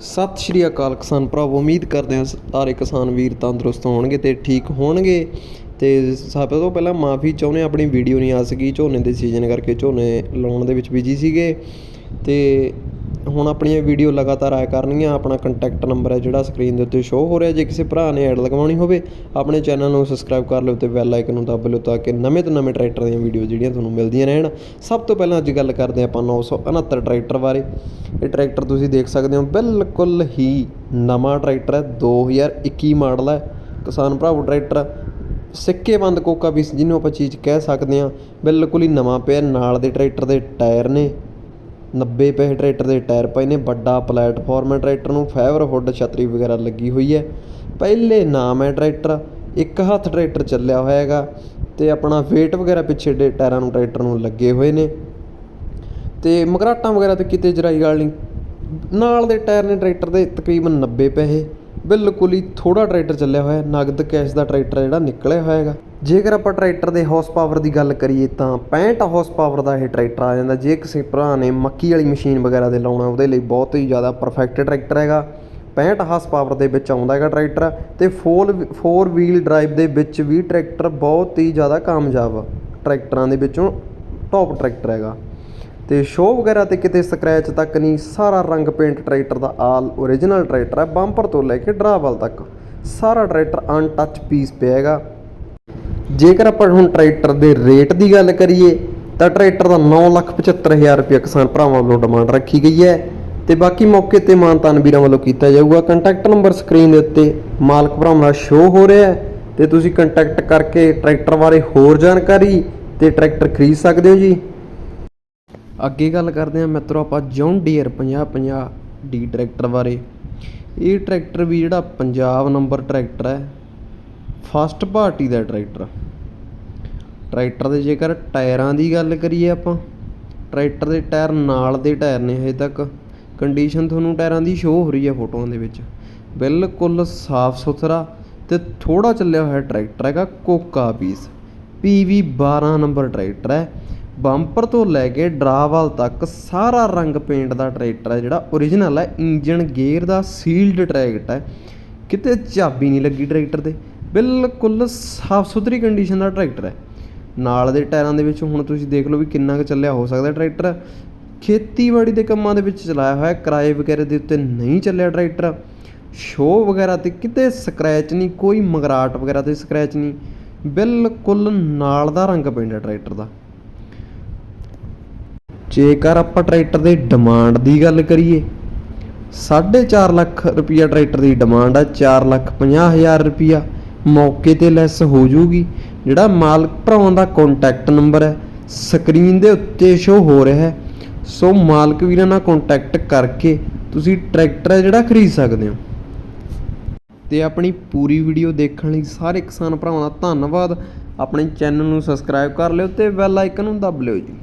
ਸਤਿ ਸ਼੍ਰੀ ਅਕਾਲ ਕਿਸਾਨ ਭਰਾਵੋ, ਉਮੀਦ ਕਰਦੇ ਹਾਂ ਸਾਰੇ ਕਿਸਾਨ ਵੀਰ ਤੰਦਰੁਸਤ ਹੋਣਗੇ ਤੇ ਠੀਕ ਹੋਣਗੇ। ਤੇ ਸਭ ਤੋਂ ਪਹਿਲਾਂ ਮਾਫੀ ਚਾਹੁੰਦੇ ਹਾਂ, ਆਪਣੀ ਵੀਡੀਓ ਨਹੀਂ ਆ ਸਕੀ, ਝੋਨੇ ਦੇ ਸੀਜ਼ਨ ਕਰਕੇ ਝੋਨੇ ਲਾਉਣ ਦੇ ਵਿੱਚ ਬਿਜ਼ੀ ਸੀਗੇ। ਤੇ ਹੁਣ ਆਪਣੀਆਂ ਵੀਡੀਓ ਲਗਾਤਾਰ ਆਇਆ ਕਰਨਗੀਆਂ, ਆਪਣਾ ਕੰਟੈਕਟ ਨੰਬਰ ਹੈ ਜਿਹੜਾ ਸਕਰੀਨ ਦੇ ਉੱਤੇ ਸ਼ੋਅ ਹੋ ਰਿਹਾ। ਜੇ ਕਿਸੇ ਭਰਾ ਨੇ ਐਡ ਲਗਵਾਉਣੀ ਹੋਵੇ, ਆਪਣੇ ਚੈਨਲ ਨੂੰ ਸਬਸਕ੍ਰਾਈਬ ਕਰ ਲਿਓ ਤੇ ਬੈਲ ਆਈਕਨ ਨੂੰ ਦੱਬ ਲਿਓ ਤਾਂ ਕਿ ਨਵੇਂ ਤੋਂ ਨਵੇਂ ਟਰੈਕਟਰ ਦੀਆਂ ਵੀਡੀਓ ਜਿਹੜੀਆਂ ਤੁਹਾਨੂੰ ਮਿਲਦੀਆਂ ਰਹਿਣ। ਸਭ ਤੋਂ ਪਹਿਲਾਂ ਅੱਜ ਗੱਲ ਕਰਦੇ ਹਾਂ ਆਪਾਂ 969 ਟਰੈਕਟਰ ਬਾਰੇ। ਇਹ ਟਰੈਕਟਰ ਤੁਸੀਂ ਦੇਖ ਸਕਦੇ ਹੋ, ਬਿਲਕੁਲ ਹੀ ਨਵਾਂ ਟਰੈਕਟਰ ਹੈ 2021 ਮਾਡਲ ਹੈ। ਕਿਸਾਨ ਭਰਾਵੋ ਟਰੈਕਟਰ ਸਿੱਕੇਬੰਦ ਕੋਕਾ ਵੀ ਜਿਹਨੂੰ ਆਪਾਂ ਚੀਜ਼ ਕਹਿ ਸਕਦੇ ਹਾਂ, ਬਿਲਕੁਲ ਹੀ ਨਵਾਂ ਪਿਆ, ਨਾਲ ਦੇ ਟਰੈਕਟਰ ਦੇ ਟਾਇਰ ਨੇ। 90 ਪੈਸੇ ਟਰੈਕਟਰ ਦੇ ਟਾਇਰ ਪਏ ਨੇ, ਵੱਡਾ ਪਲੇਟਫਾਰਮ ਹੈ ਟਰੈਕਟਰ ਨੂੰ ਫਾਈਬਰ ਹੁੱਡ ਛਤਰੀ ਵਗੈਰਾ ਲੱਗੀ ਹੋਈ ਹੈ। ਪਹਿਲੇ ਨਾਮ ਹੈ ਟਰੈਕਟਰ, ਇੱਕ ਹੱਥ ਟਰੈਕਟਰ ਚੱਲਿਆ ਹੋਇਆ ਹੈਗਾ ਤੇ ਆਪਣਾ ਵੇਟ ਵਗੈਰਾ ਪਿੱਛੇ ਦੇ ਟਾਇਰਾਂ ਨੂੰ, ਟਰੈਕਟਰ ਨੂੰ ਲੱਗੇ ਹੋਏ ਨੇ। ਤੇ ਮਗਰਾਟਾਂ ਵਗੈਰਾ ਤੇ ਕਿਤੇ ਜਰਾਈ ਗੱਲ ਨਹੀਂ ਨਾਲ ਦੇ ਟਾਇਰ ਨੇ ਟਰੈਕਟਰ ਦੇ ਤਕਰੀਬਨ 90 ਪੈਸੇ। ਬਿਲਕੁਲ ਹੀ ਥੋੜਾ ਟਰੈਕਟਰ ਚੱਲਿਆ ਹੋਇਆ ਨਗਦ ਕੈਸ਼ ਦਾ ਟਰੈਕਟਰ ਜਿਹੜਾ ਨਿਕਲਿਆ ਹੋਇਆ ਹੈਗਾ। ਜੇਕਰ ਆਪਾਂ ਟਰੈਕਟਰ ਦੇ ਹਾਰਸ ਪਾਵਰ ਦੀ ਗੱਲ ਕਰੀਏ ਤਾਂ 65 ਹਾਰਸ ਪਾਵਰ ਦਾ ਇਹ ਟਰੈਕਟਰ ਆ ਜਾਂਦਾ। ਜੇ ਕਿਸੇ ਭਰਾ ਨੇ ਮੱਕੀ ਵਾਲੀ ਮਸ਼ੀਨ ਵਗੈਰਾ ਦੇ ਲਾਉਣਾ, ਉਹਦੇ ਲਈ ਬਹੁਤ ਹੀ ਜ਼ਿਆਦਾ ਪਰਫੈਕਟ ਟਰੈਕਟਰ ਹੈਗਾ। 65 ਹਾਰਸ ਪਾਵਰ ਦੇ ਵਿੱਚ ਆਉਂਦਾ ਹੈਗਾ ਟਰੈਕਟਰ ਤੇ 4 4 ਵੀਲ ਡਰਾਈਵ ਦੇ ਵਿੱਚ ਵੀ ਟਰੈਕਟਰ ਬਹੁਤ ਹੀ ਜ਼ਿਆਦਾ ਕਾਮਯਾਬ ਟਰੈਕਟਰਾਂ ਦੇ ਵਿੱਚੋਂ ਟੌਪ ਟਰੈਕਟਰ ਹੈਗਾ। ਤੇ ਸ਼ੋਅ ਵਗੈਰਾ ਤੇ ਕਿਤੇ ਸਕ੍ਰੈਚ ਤੱਕ ਨਹੀਂ, ਸਾਰਾ ਰੰਗ ਪੇਂਟ ਟਰੈਕਟਰ ਦਾ ਆਲ ਓਰੀਜਨਲ ਟਰੈਕਟਰ ਹੈ ਬੰਪਰ ਤੋਂ ਲੈ ਕੇ ਡਰਾਵਲ ਤੱਕ। ਸਾਰਾ ਟਰੈਕਟਰ ਅਨਟੱਚ ਪੀਸ ਪਿਆ ਹੈਗਾ। ਜੇਕਰ ਆਪਾਂ ਹੁਣ ਟਰੈਕਟਰ ਦੇ ਰੇਟ ਦੀ ਗੱਲ ਕਰੀਏ, ਤਾਂ ਟਰੈਕਟਰ ਦਾ 975000 ਰੁਪਏ ਕਿਸਾਨ ਭਰਾਵਾਂ ਵੱਲੋਂ ਡਿਮਾਂਡ ਰੱਖੀ ਗਈ ਹੈ ਤੇ ਬਾਕੀ ਮੌਕੇ ਤੇ ਮਾਨਤਾਨ ਵੀਰਾਂ ਵੱਲੋਂ ਕੀਤਾ ਜਾਊਗਾ। ਕੰਟੈਕਟ ਨੰਬਰ ਸਕਰੀਨ ਦੇ ਉੱਤੇ ਮਾਲਕ ਭਰਾਵਾਂ ਦਾ ਸ਼ੋਅ ਹੋ ਰਿਹਾ ਹੈ ਤੇ ਤੁਸੀਂ ਕੰਟੈਕਟ ਕਰਕੇ ਟਰੈਕਟਰ ਬਾਰੇ ਹੋਰ ਜਾਣਕਾਰੀ ਤੇ ਟਰੈਕਟਰ ਖਰੀਦ ਸਕਦੇ ਹੋ ਜੀ। ਅੱਗੇ ਗੱਲ ਕਰਦੇ ਹਾਂ ਮਿੱਤਰੋ ਆਪਾਂ ਜੌਨ ਡੀਅਰ 5050 ਡੀ ਟਰੈਕਟਰ ਬਾਰੇ। ਇਹ ਟਰੈਕਟਰ ਵੀ ਜਿਹੜਾ ਪੰਜਾਬ ਨੰਬਰ ਟਰੈਕਟਰ ਹੈ ਫਸਟ ਪਾਰਟੀ ਦਾ ਟਰੈਕਟਰ ਟਰੈਕਟਰ ਦੇ ਜੇਕਰ ਟਾਇਰਾਂ ਦੀ ਗੱਲ ਕਰੀਏ ਆਪਾਂ ਟਰੈਕਟਰ ਦੇ ਟਾਇਰ ਨਾਲ ਦੇ ਟਾਇਰ ਨੇ ਹਜੇ ਤੱਕ। ਕੰਡੀਸ਼ਨ ਤੁਹਾਨੂੰ ਟਾਇਰਾਂ ਦੀ ਸ਼ੋਅ ਹੋ ਰਹੀ ਹੈ ਫੋਟੋਆਂ ਦੇ ਵਿੱਚ। ਬਿਲਕੁਲ ਸਾਫ਼ ਸੁਥਰਾ ਤੇ ਥੋੜਾ ਚੱਲਿਆ ਹੋਇਆ ਟਰੈਕਟਰ ਹੈਗਾ ਕੋਕਾ ਪੀਸ PV 12 ਨੰਬਰ ਟਰੈਕਟਰ ਹੈ। ਬੰਪਰ ਤੋਂ ਲੈ ਕੇ ਡਰਾਵਾਲ ਤੱਕ ਸਾਰਾ ਰੰਗ ਪੇਂਟ ਦਾ ਟਰੈਕਟਰ ਹੈ, ਜਿਹੜਾ ਓਰੀਜਨਲ ਹੈ ਇੰਜਨ ਗੇਅਰ ਦਾ ਸੀਲਡ ਟਰੈਕਟ ਹੈ। ਕਿਤੇ ਚਾਬੀ ਨਹੀਂ ਲੱਗੀ ਟਰੈਕਟਰ ਤੇ। ਬਿਲਕੁਲ ਸਾਫ਼ ਸੁਥਰੀ ਕੰਡੀਸ਼ਨ ਦਾ ਟਰੈਕਟਰ ਹੈ। ਨਾਲ ਦੇ ਟਾਇਰਾਂ ਦੇ ਵਿੱਚ ਹੁਣ ਤੁਸੀਂ ਦੇਖ ਲਓ ਵੀ ਕਿੰਨਾ ਕੁ ਚੱਲਿਆ ਹੋ ਸਕਦਾ ਟਰੈਕਟਰ। ਖੇਤੀਬਾੜੀ ਦੇ ਕੰਮਾਂ ਦੇ ਵਿੱਚ ਚਲਾਇਆ ਹੋਇਆ ਕਿਰਾਏ ਵਗੈਰਾ ਦੇ ਉੱਤੇ ਨਹੀਂ ਚੱਲਿਆ ਟਰੈਕਟਰ। ਸ਼ੋਅ ਵਗੈਰਾ ਤੇ ਕਿਤੇ ਸਕ੍ਰੈਚ ਨਹੀਂ, ਕੋਈ ਮਗਰਾਟ ਵਗੈਰਾ ਤੇ ਸਕ੍ਰੈਚ ਨਹੀਂ। ਬਿਲਕੁਲ ਨਾਲ ਦਾ ਰੰਗ ਪੈਂਦਾ ਟਰੈਕਟਰ ਦਾ। ਜੇਕਰ ਆਪਾਂ ਟਰੈਕਟਰ ਦੇ ਡਿਮਾਂਡ ਦੀ ਗੱਲ ਕਰੀਏ 4.5 ਲੱਖ ਰੁਪਈਆ ਟਰੈਕਟਰ ਦੀ ਡਿਮਾਂਡ ਆ 4 ਲੱਖ 50 ਹਜ਼ਾਰ ਰੁਪਈਆ ਮੌਕੇ ਤੇ ਲੈਸ ਹੋ ਜੂਗੀ ਜਿਹੜਾ ਮਾਲਕ ਭਰਾਵਾਂ ਦਾ ਕੰਟੈਕਟ ਨੰਬਰ ਹੈ ਸਕਰੀਨ ਦੇ ਉੱਤੇ ਸ਼ੋ ਹੋ ਰਿਹਾ ਹੈ। ਸੋ ਮਾਲਕ ਵੀਰਾਂ ਨਾਲ ਕੰਟੈਕਟ ਕਰਕੇ ਤੁਸੀਂ ਟਰੈਕਟਰ ਹੈ ਜਿਹੜਾ ਖਰੀਦ ਸਕਦੇ ਹੋ। ਤੇ ਆਪਣੀ ਪੂਰੀ ਵੀਡੀਓ ਦੇਖਣ ਲਈ ਸਾਰੇ ਕਿਸਾਨ ਭਰਾਵਾਂ ਦਾ ਧੰਨਵਾਦ। ਆਪਣੇ ਚੈਨਲ ਨੂੰ ਸਬਸਕ੍ਰਾਈਬ ਕਰ ਲਿਓ ਤੇ ਬੈਲ ਆਈਕਨ ਨੂੰ ਦਬ ਲਿਓ ਜੀ।